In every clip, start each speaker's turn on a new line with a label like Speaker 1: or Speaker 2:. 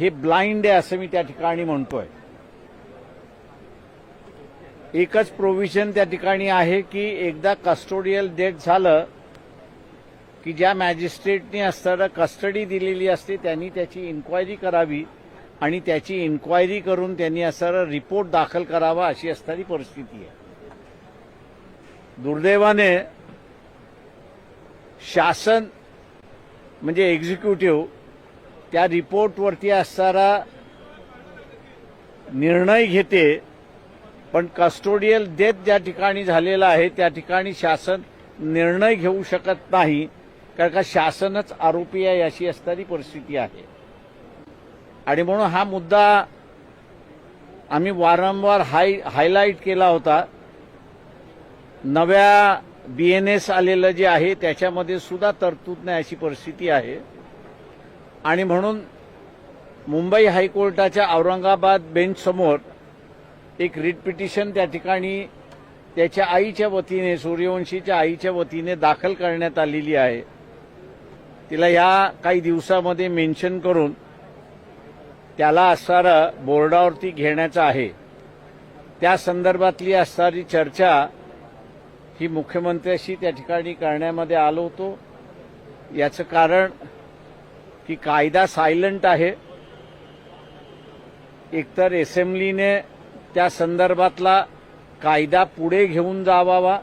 Speaker 1: हे ब्लाइंड आहे असं मी त्या ठिकाणी म्हणतोय. एकच प्रोव्हिजन त्या ठिकाणी आहे की एकदा कस्टोडियल डेथ झालं की ज्या मॅजिस्ट्रेटनी असताना कस्टडी दिलेली असते त्यांनी त्याची इन्क्वायरी करावी आणि त्याची इन्क्वायरी करून त्यांनी असणारा रिपोर्ट दाखल करावा अशी असणारी परिस्थिती आहे. दुर्दैवाने शासन म्हणजे एक्झिक्युटिव्ह त्या रिपोर्टवरती असणारा निर्णय घेते पण कस्टोडियल डेथ ज्या ठिकाणी झालेला आहे त्या ठिकाणी शासन निर्णय घेऊ शकत नाही कारण का शासनच आरोपी आहे अशी असणारी परिस्थिती आहे. आणि म्हणून हा मुद्दा आम्ही वारंवार हाय हायलाईट केला होता. नव्या बीएनएस आलेलं जे आहे त्याच्यामध्ये सुद्धा तरतूद नाही अशी परिस्थिती आहे. आणि म्हणून मुंबई हायकोर्टाच्या औरंगाबाद बेंचसमोर एक रिट पिटिशन त्या ठिकाणी त्याच्या आईच्या वतीने सूर्यवंशीच्या आईच्या वतीने दाखल करण्यात आलेली आहे. तिला या काही दिवसामध्ये मेन्शन करून त्याला असणारं बोर्डावरती घेण्याचं आहे. त्या संदर्भातली असणारी चर्चा ही मुख्यमंत्र्याशी त्या ठिकाणी करण्यामध्ये आलो होतो. याचं कारण की कायदा सायलंट आहे. एकतर असेंब्लीने त्या संदर्भातला कायदा पुढे घेऊन जावावा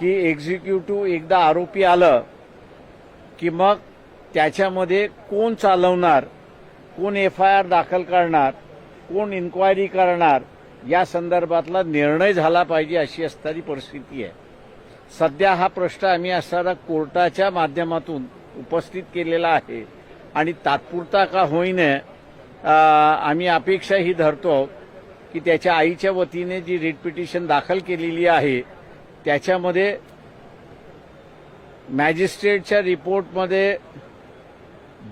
Speaker 1: की एक्झिक्युटिव्ह एकदा आरोपी आलं की मग त्याच्यामध्ये कोण चालवणार कोण एफ आय आर दाखल करणार कोण इन्क्वायरी करणार या संदर्भातला निर्णय झाला पाहिजे अशी असणारी परिस्थिती आहे. सध्या हा प्रश्न आम्ही असणारा कोर्टाच्या माध्यमातून उपस्थित केलेला आहे. आणि तात्पुरता का होईने आम्ही अपेक्षा ही धरतो की त्याच्या आईच्या वतीने जी रिट पिटिशन दाखल केलेली आहे त्याच्यामध्ये मॅजिस्ट्रेटच्या रिपोर्टमध्ये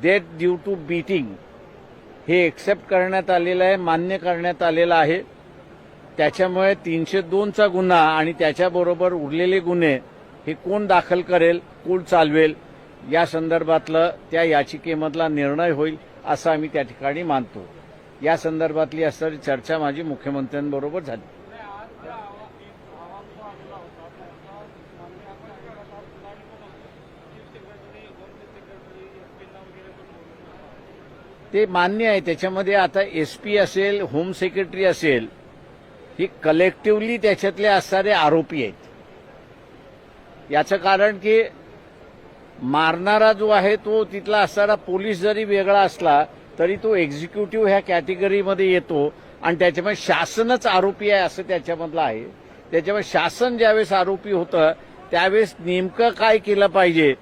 Speaker 1: डेथ ड्यू टू बीटिंग हे एक्सेप्ट करण्यात आलेलं आहे मान्य करण्यात आलेलं आहे. त्याच्यामुळे तीनशे दोनचा गुन्हा आणि त्याच्याबरोबर उरलेले गुन्हे हे कोण दाखल करेल कोण चालवेल या संदर्भातलं त्या याचिकेमधला निर्णय होईल असं आम्ही त्या ठिकाणी मानतो. या संदर्भातली असणारी चर्चा माझी मुख्यमंत्र्यांबरोबर झाली. ते मान्य आहे त्याच्यामध्ये आता एस पी असेल होम सेक्रेटरी असेल ही कलेक्टिव्हली त्याच्यातले असणारे आरोपी आहेत. याचं कारण की मारणारा जो आहे तो तिथला असणारा पोलीस जरी वेगळा असला तरी तो एक्झिक्युटिव्ह ह्या कॅटेगरीमध्ये येतो. आणि त्याच्यामुळे शासनच आरोपी आहे असं त्याच्यामधलं आहे. त्याच्यामुळे शासन ज्यावेळेस आरोपी होतं त्यावेळेस नेमकं काय केलं पाहिजे?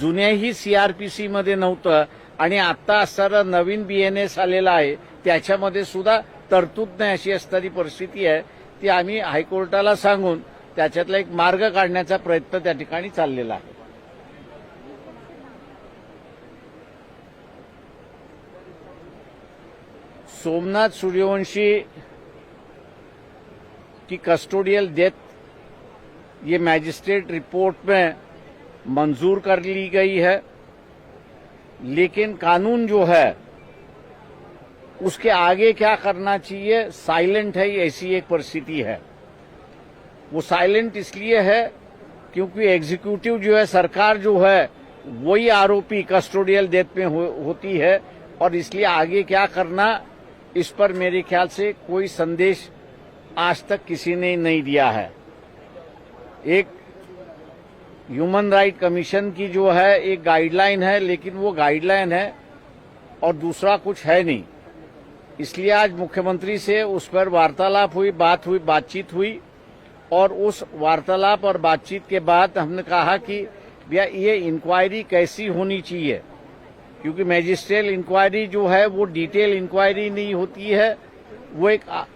Speaker 1: जुन्याही सीआरपीसी मध्ये नव्हतं. आणि आता असणारा नवीन बीएनएस आलेला आहे त्याच्यामध्ये सुद्धा तरतूद नाही अशी असणारी परिस्थिती आहे. ती आम्ही हायकोर्टाला सांगून त्याच्यातला एक मार्ग काढण्याचा प्रयत्न त्या ठिकाणी चाललेला आहे. सोमनाथ सूर्यवंशी की कस्टोडियल डेथ ये मैजिस्ट्रेट रिपोर्ट में मंजूर कर ली गई है। लेकिन कानून जो है उसके आगे क्या करना चाहिए? साइलेंट है ऐसी एक परिस्थिति है। वो साइलेंट इसलिए है क्योंकि एग्जीक्यूटिव जो है सरकार जो है वही आरोपी कस्टोडियल डेथ में हो, होती है। और इसलिए आगे क्या करना इस पर मेरे ख्याल से कोई संदेश आज तक किसी ने नहीं दिया है। एक ह्यूमन राइट कमीशन की जो है, एक गाइडलाइन है, लेकिन वो गाइडलाइन है और दूसरा कुछ है नहीं। इसलिए आज मुख्यमंत्री से उस पर वार्तालाप हुई, बात हुई, बातचीत हुई और उस वार्तालाप और बातचीत के बाद हमने कहा कि भैया, ये इंक्वायरी कैसी होनी चाहिए? क्योंकि मैजिस्ट्रियल इंक्वायरी जो है, वो डिटेल इंक्वायरी नहीं होती है। वो एक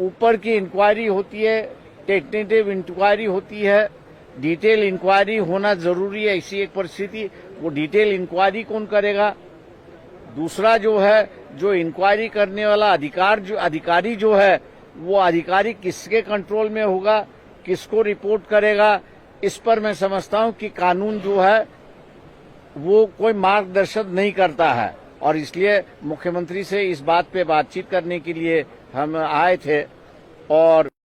Speaker 1: ऊपर की इंक्वायरी होती है टेक्नेटिव इंक्वायरी होती है। डिटेल इंक्वायरी होना ज़रूरी है, ऐसी एक परिस्थिति। वो डिटेल इंक्वायरी कौन करेगा? दूसरा जो है, जो इंक्वायरी करने वाला अधिकार जो, अधिकारी जो है, वो अधिकारी किसके कंट्रोल में होगा, किसको रिपोर्ट करेगा? इस पर मैं समझता हूँ कि कानून जो है वो कोई मार्गदर्शन नहीं करता है। और इसलिए मुख्यमंत्री से इस बात पे बातचीत करने के लिए हम आए थे और